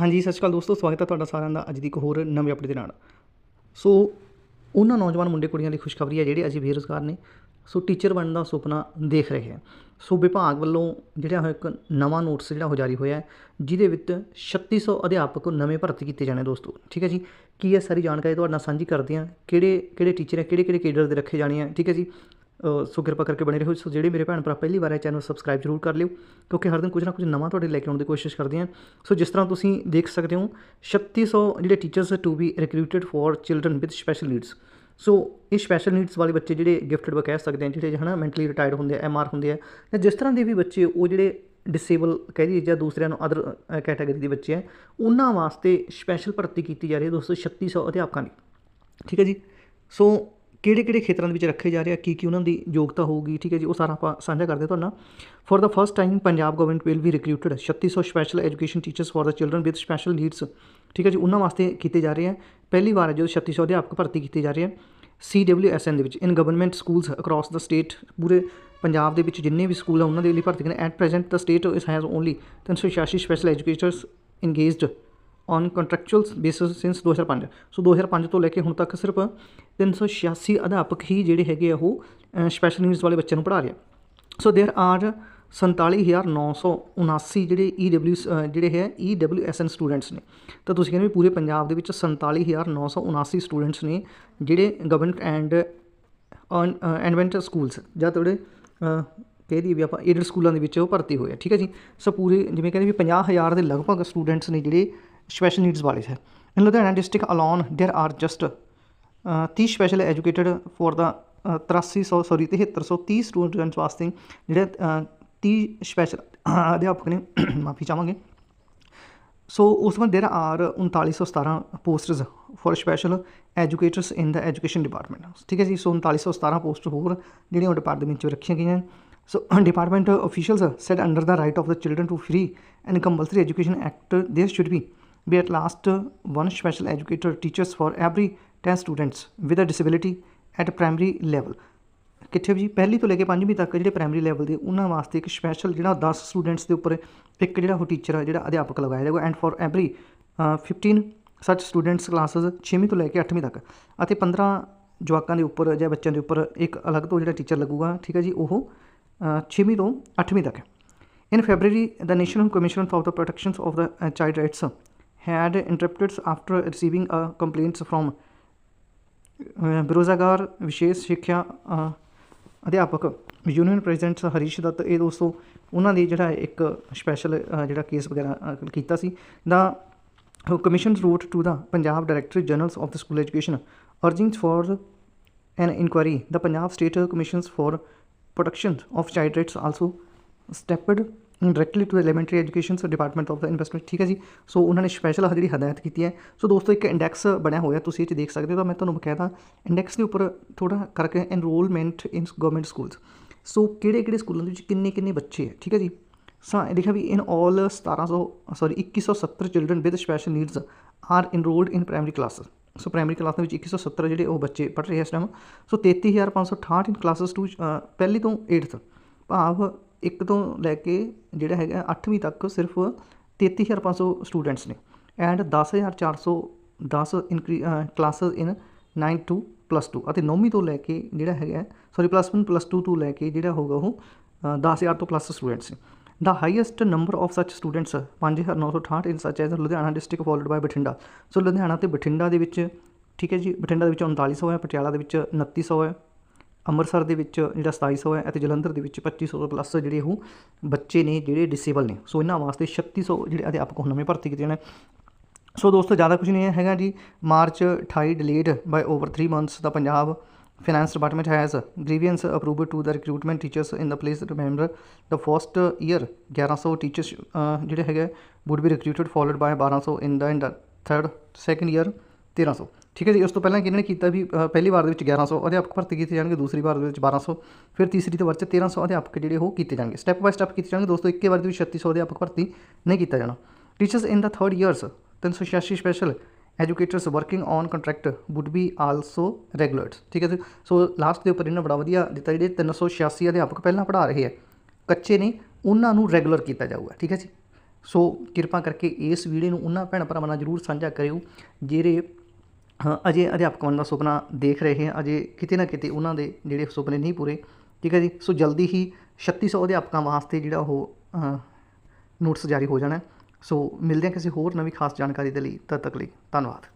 ਹਾਂਜੀ, ਸਤਿ ਸ਼੍ਰੀ ਅਕਾਲ ਦੋਸਤੋ, ਸਵਾਗਤ ਹੈ ਤੁਹਾਡਾ ਸਾਰਿਆਂ ਦਾ ਅੱਜ ਦੀ ਇੱਕ ਹੋਰ ਨਵੇਂ ਅਪਡੇਟ ਦੇ ਨਾਲ। ਸੋ, ਉਹਨਾਂ ਨੌਜਵਾਨ ਮੁੰਡੇ ਕੁੜੀਆਂ ਲਈ ਖੁਸ਼ਖਬਰੀ ਹੈ ਜਿਹੜੇ ਅਜੇ ਬੇਰੁਜ਼ਗਾਰ ਨੇ। ਸੋ ਟੀਚਰ ਬਣਨ ਦਾ ਸੁਪਨਾ ਦੇਖ ਰਹੇ ਹੈ। ਸੋ, ਵਿਭਾਗ ਵੱਲੋਂ ਜਿਹੜਾ ਹੈ ਇੱਕ ਨਵਾਂ ਨੋਟਿਸ ਜਿਹੜਾ ਹੋ ਜਾਰੀ ਹੋਇਆ ਜਿਹਦੇ ਵਿੱਚ 3600 ਅਧਿਆਪਕ ਨਵੇਂ ਭਰਤੀ ਕੀਤੇ ਜਾਣੇ ਦੋਸਤੋ। ਠੀਕ ਹੈ ਜੀ? ਕੀ ਇਹ ਸਾਰੀ ਜਾਣਕਾਰੀ ਤੁਹਾਡੇ ਨਾਲ ਸਾਂਝੀ ਕਰਦੇ ਹਾਂ। ਕਿਹੜੇ ਕਿਹੜੇ ਟੀਚਰ ਹੈ, ਕਿਹੜੇ ਕਿਹੜੇ ਕੇਡਰ ਦੇ ਰੱਖੇ ਜਾਣੇ ਆ? ਠੀਕ ਹੈ ਜੀ? ਸੋ ਕਿਰਪਾ ਕਰਕੇ ਬਣੇ ਰਹੋ। ਸੋ ਜਿਹੜੇ ਮੇਰੇ ਭੈਣ ਭਰਾ ਪਹਿਲੀ ਵਾਰ ਇਹ ਚੈਨਲ ਸਬਸਕ੍ਰਾਈਬ ਜ਼ਰੂਰ ਕਰ ਲਿਓ, ਕਿਉਂਕਿ ਹਰ ਦਿਨ ਕੁਝ ਨਾ ਕੁਝ ਨਵਾਂ ਤੁਹਾਡੇ ਲੈ ਕੇ ਆਉਣ ਦੀ ਕੋਸ਼ਿਸ਼ ਕਰਦੇ ਹਾਂ ਸੋ ਜਿਸ ਤਰ੍ਹਾਂ ਤੁਸੀਂ ਦੇਖ ਸਕਦੇ ਹੋ 3600 ਜਿਹੜੇ teachers to be recruited for children with special needs so ਇਹ ਸਪੈਸ਼ਲ ਨੀਡਸ ਵਾਲੇ ਬੱਚੇ ਜਿਹੜੇ ਗਿਫਟਡ ਵਾ ਕਹਿ ਸਕਦੇ ਆ ਜਿਹੜੇ ਹਨਾ ਮੈਂਟਲੀ ਰਿਟਾਇਰਡ ਹੁੰਦੇ ਆ ਐਮ ਆਰ ਹੁੰਦੇ ਆ, ਜਾਂ ਜਿਸ ਤਰ੍ਹਾਂ ਦੇ ਵੀ ਬੱਚੇ ਉਹ ਜਿਹੜੇ ਡਿਸੇਬਲ ਕਹਿ ਦਈਏ ਜਾਂ ਦੂਸਰਿਆਂ ਨੂੰ ਅਦਰ ਕੈਟਾਗਰੀ ਦੇ ਬੱਚੇ ਆ, ਉਹਨਾਂ ਵਾਸਤੇ ਸਪੈਸ਼ਲ ਭਰਤੀ ਕੀਤੀ ਜਾ ਰਹੀ ਹੈ ਦੋਸਤੋ 3600 ਅਧਿਆਪਕਾਂ ਦੀ। ਠੀਕ ਹੈ ਜੀ? ਸੋ ਕਿਹੜੇ ਕਿਹੜੇ ਖੇਤਰਾਂ ਦੇ ਵਿੱਚ ਰੱਖੇ ਜਾ ਰਹੇ ਆ, ਕੀ ਕੀ ਉਹਨਾਂ ਦੀ ਯੋਗਤਾ ਹੋਊਗੀ, ਠੀਕ ਹੈ ਜੀ, ਉਹ ਸਾਰਾ ਆਪਾਂ ਸਾਂਝਾ ਕਰਦੇ ਤੁਹਾਡੇ ਨਾਲ। For the first time Punjab government will we recruited 3600 special education teachers for the children with special needs ਠੀਕ ਹੈ ਜੀ, ਉਹਨਾਂ ਵਾਸਤੇ ਕੀਤੇ ਜਾ ਰਹੇ ਆ। ਪਹਿਲੀ ਵਾਰ ਹੈ ਜਦੋਂ 3600 ਅਧਿਆਪਕ ਭਰਤੀ ਕੀਤੇ ਜਾ ਰਹੇ ਆ CWSN ਦੇ ਵਿੱਚ in government schools across the state ਪੂਰੇ ਪੰਜਾਬ ਦੇ ਵਿੱਚ ਜਿੰਨੇ ਵੀ ਸਕੂਲ ਆ, ਉਹਨਾਂ ਦੇ ਲਈ ਭਰਤੀ ਕਰਨ at present the state is has only 386 special educators engaged on contractual basis since 2005 so 2005 ਤੋਂ ਲੈ ਕੇ ਹੁਣ ਤੱਕ ਸਿਰਫ 386 ਅਧਿਆਪਕ ਹੀ ਜਿਹੜੇ ਹੈਗੇ ਆ ਉਹ ਸਪੈਸ਼ਲ ਨੀਡਸ ਵਾਲੇ ਬੱਚਿਆਂ ਨੂੰ ਪੜ੍ਹਾ ਰਹੇ ਆ ਸੋ देयर ਆਰ 47979 ਜਿਹੜੇ ਈਡਬਲਯੂ ਜਿਹੜੇ ਹੈ ਈਡਬਲਯੂਐਸਐਨ ਸਟੂਡੈਂਟਸ ਨੇ ਤਾਂ ਤੁਸੀਂ ਕਹਿੰਦੇ ਵੀ ਪੂਰੇ ਪੰਜਾਬ ਦੇ ਵਿੱਚ 47979 ਸਟੂਡੈਂਟਸ ਨੇ ਜਿਹੜੇ ਗਵਰਨਮੈਂਟ ਐਂਡ ਐਨਵੈਂਟ ਸਕੂਲਸ ਜਾਂ ਤੁਹਾਡੇ ਅਹ, ਕਹਿ ਦਈਏ ਵੀ ਆਪਾਂ ਏਡਡ ਸਕੂਲਾਂ ਦੇ ਵਿੱਚ ਉਹ ਭਰਤੀ ਹੋਏ ਆ ਠੀਕ ਹੈ ਜੀ ਸੋ ਪੂਰੇ ਜਿਵੇਂ ਕਹਿੰਦੇ ਵੀ 50000 ਦੇ ਲਗਭਗ ਸਟੂਡੈਂਟਸ ਨੇ ਜਿਹੜੇ ਸਪੈਸ਼ਲ ਨੀਡਸ ਵਾਲੇ ਹੈ in Ludhiana district alone there are just 30 special educated for the 8300 sorry 7330 students ਵਾਸਤੇ ਜਿਹੜੇ 30 ਸਪੈਸ਼ਲ ਅਧਿਆਪਕ ਨੇ, ਮਾਫੀ ਚਾਹਾਂਗੇ। ਸੋ ਉਸ ਵਿੱਚ there are 3917 posts for special educators in the education department ਠੀਕ ਹੈ ਜੀ ਸੋ 3917 ਪੋਸਟ ਹੋਰ ਜਿਹੜੀਆਂ ਉਹ ਡਿਪਾਰਟਮੈਂਟ ਵਿੱਚ ਰੱਖੀਆਂ ਗਈਆਂ so department officials said under the right of the children to free and compulsory education act there should be be at last one special educator teachers for every 10 students with a disability at primary level ਕਿੱਥੇ ਵੀ ਜੀ ਪਹਿਲੀ ਤੋਂ ਲੈ ਕੇ ਪੰਜਵੀਂ ਤੱਕ ਜਿਹੜੇ primary level ਦੇ ਉਹਨਾਂ ਵਾਸਤੇ ਇੱਕ ਸਪੈਸ਼ਲ ਜਿਹੜਾ 10 ਸਟੂਡੈਂਟਸ ਦੇ ਉੱਪਰ ਇੱਕ ਜਿਹੜਾ ਉਹ ਟੀਚਰ ਆ ਜਿਹੜਾ ਅਧਿਆਪਕ ਲਗਾਇਆ ਜਾਏਗਾ ਐਂਡ ਫॉर ਐਵਰੀ 15 ਸੱਚ ਸਟੂਡੈਂਟਸ ਕਲਾਸਸ 6ਵੀਂ ਤੋਂ ਲੈ ਕੇ 8ਵੀਂ ਤੱਕ ਅਤੇ 15 ਜਵਾਕਾਂ ਦੇ ਉੱਪਰ ਜਾਂ ਬੱਚਿਆਂ ਦੇ ਉੱਪਰ ਇੱਕ ਅਲੱਗ ਤੋਂ ਜਿਹੜਾ ਟੀਚਰ ਲੱਗੂਗਾ ਠੀਕ ਹੈ ਜੀ ਉਹ 6ਵੀਂ ਤੋਂ 8ਵੀਂ ਤੱਕ in February the National Commission for the Protection of the Child Rights had interrupted after receiving a complaint from uh, ਵਿਸ਼ੇਸ਼ ਸਿੱਖਿਆ ਅਧਿਆਪਕ ਯੂਨੀਅਨ ਪ੍ਰੈਜ਼ੀਡੈਂਟ ਹਰੀਸ਼ ਦੱਤ ਇਹ ਦੋਸਤੋ ਉਹਨਾਂ ਦੀ ਜਿਹੜਾ ਇੱਕ ਸਪੈਸ਼ਲ ਜਿਹੜਾ ਕੇਸ ਵਗੈਰਾ ਕੀਤਾ ਸੀ। The commission wrote to the Punjab director generals of the school education urging for an inquiry the Punjab state commissions for protection of child rights also stepped directly to elementary education department of the investment ਠੀਕ ਹੈ ਜੀ ਸੋ ਉਹਨਾਂ ਨੇ special ਜਿਹੜੀ ਹਦਾਇਤ ਕੀਤੀ ਹੈ ਸੋ ਦੋਸਤੋ ਇੱਕ ਇੰਡੈਕਸ ਬਣਿਆ ਹੋਇਆ ਤੁਸੀਂ ਇਹ ਚ ਦੇਖ ਸਕਦੇ ਹੋ ਤਾਂ ਮੈਂ ਤੁਹਾਨੂੰ ਬਕਾਇਦਾ ਇੰਡੈਕਸ ਦੇ ਉੱਪਰ ਥੋੜਾ ਕਰਕੇ enrolment in government schools so ਕਿਹੜੇ ਕਿਹੜੇ ਸਕੂਲਾਂ ਦੇ ਵਿੱਚ ਕਿੰਨੇ ਕਿੰਨੇ ਬੱਚੇ ਹੈ ਠੀਕ ਹੈ ਜੀ ਸਾ ਦੇਖਿਆ we in all 1700 sorry 2170 children with special needs are enrolled in primary classes so primary class ਦੇ ਵਿੱਚ 2170 ਜਿਹੜੇ ਉਹ ਬੱਚੇ ਪੜ੍ਹ ਰਹੇ ਇਸ time so 33568 in classes to ਪਹਿਲੀ ਤੋਂ 8th ਭਾਵ ਇੱਕ ਤੋਂ ਲੈ ਕੇ ਜਿਹੜਾ ਹੈਗਾ 8ਵੀਂ ਤੱਕ ਸਿਰਫ 33500 ਸਟੂਡੈਂਟਸ ਨੇ। ਐਂਡ 10410 ਇਨਕਰੀ ਕਲਾਸਿਸ ਇਨ 9 ਟੂ ਪਲੱਸ 2 ਅਤੇ 9ਵੀਂ ਤੋਂ ਲੈ ਕੇ ਜਿਹੜਾ ਹੈਗਾ ਸੌਰੀ ਪਲੱਸ 1 ਪਲੱਸ 2 ਤੋਂ ਲੈ ਕੇ ਜਿਹੜਾ ਹੋਗਾ ਉਹ ਅ, 10000 ਤੋਂ ਪਲੱਸ ਸਟੂਡੈਂਟਸ ਨੇ। The highest number of such students 5968 in such as Ludhiana district followed by Bathinda. So Ludhiana ਤੇ ਬਠਿੰਡਾ ਦੇ ਵਿੱਚ ਠੀਕ ਹੈ ਜੀ ਬਠਿੰਡਾ ਦੇ ਵਿੱਚ 3900 ਹੈ ਪਟਿਆਲਾ ਦੇ ਵਿੱਚ 2900 ਹੈ। ਅੰਮ੍ਰਿਤਸਰ ਦੇ ਵਿੱਚ ਜਿਹੜਾ 2700 ਹੈ ਅਤੇ ਜਲੰਧਰ ਦੇ ਵਿੱਚ 2500 ਤੋਂ ਪਲੱਸ ਜਿਹੜੇ ਉਹ ਬੱਚੇ ਨੇ ਜਿਹੜੇ ਡਿਸੇਬਲ ਨੇ ਸੋ ਇਹਨਾਂ ਵਾਸਤੇ 3600 ਜਿਹੜੇ ਅਧਿਆਪਕ ਹੁਣ ਨਵੇਂ ਭਰਤੀ ਕੀਤੇ ਨੇ ਸੋ ਦੋਸਤੋ ਜ਼ਿਆਦਾ ਕੁਝ ਨਹੀਂ ਹੈਗਾ ਜੀ March 28 delayed by over 3 months the Punjab finance department has grievance approved to the recruitment teachers in the place remember the first year 1100 teachers uh, ਜਿਹੜੇ ਹੈਗੇ would be recruited followed by 1200 in the in the third second year 1300 ਠੀਕ ਹੈ ਜੀ, ਉਸ ਤੋਂ ਪਹਿਲਾਂ ਕਿਹਨਾਂ ਨੇ ਕੀਤਾ ਵੀ ਪਹਿਲੀ ਵਾਰ ਦੇ ਵਿੱਚ 1100 ਅਧਿਆਪਕ ਭਰਤੀ ਕੀਤੇ ਜਾਣਗੇ, ਦੂਸਰੀ ਵਾਰ ਦੇ ਵਿੱਚ 1200 ਫਿਰ ਤੀਸਰੀ ਤੇ ਵਾਰ 'ਚ 1300 ਅਧਿਆਪਕ ਜਿਹੜੇ ਉਹ ਕੀਤੇ ਜਾਣਗੇ। ਸਟੈਪ ਬਾਈ ਸਟੈਪ ਕੀਤੇ ਜਾਣਗੇ, ਦੋਸਤੋ, ਇੱਕੇ ਵਾਰ ਦੇ ਵਿੱਚ 3600 ਅਧਿਆਪਕ ਭਰਤੀ ਨਹੀਂ ਕੀਤਾ ਜਾਣਾ। Teachers in the third years 386 special educators working on contract would be also regularised ਠੀਕ ਹੈ ਜੀ, ਸੋ ਲਾਸਟ ਦੇ ਉੱਪਰ ਇਹਨਾਂ ਬੜਾ ਵਧੀਆ ਦਿੱਤਾ, ਜਿਹੜੇ 386 ਅਧਿਆਪਕ ਪਹਿਲਾਂ ਪੜ੍ਹਾ ਰਹੇ ਆ ਕੱਚੇ ਨੇ, ਉਹਨਾਂ ਨੂੰ ਰੈਗੂਲਰ ਕੀਤਾ ਜਾਊਗਾ। ਠੀਕ ਹੈ ਜੀ, ਸੋ ਕਿਰਪਾ ਕਰਕੇ ਇਸ ਵੀਡੀਓ ਨੂੰ ਉਹਨਾਂ ਭੈਣ ਭਰਾਵਾਂ ਨਾਲ ਜਰੂਰ ਸਾਂਝਾ ਕਰਿਓ, ਜਿਹੜੇ ਅਜੇ ਅਧਿਆਪਕ ਬਣਨ ਦਾ ਸੁਪਨਾ ਦੇਖ ਰਹੇ ਹੈ, ਅਜੇ ਕਿਤੇ ਨਾ ਕਿਤੇ ਉਹਨਾਂ ਦੇ ਜਿਹੜੇ ਸੁਪਨੇ ਨਹੀਂ ਪੂਰੇ। ਠੀਕ ਹੈ ਜੀ? ਸੋ ਜਲਦੀ ਹੀ 3600 ਅਧਿਆਪਕਾਂ ਵਾਸਤੇ ਜਿਹੜਾ ਉਹ ਨੋਟਿਸ ਜਾਰੀ ਹੋ ਜਾਣਾ ਸੋ ਮਿਲਦੇ ਹਾਂ ਕਿਸੇ ਹੋਰ ਨਵੀਂ ਖਾਸ ਜਾਣਕਾਰੀ ਦੇ ਲਈ। ਤਦ ਤੱਕ ਲਈ ਧੰਨਵਾਦ।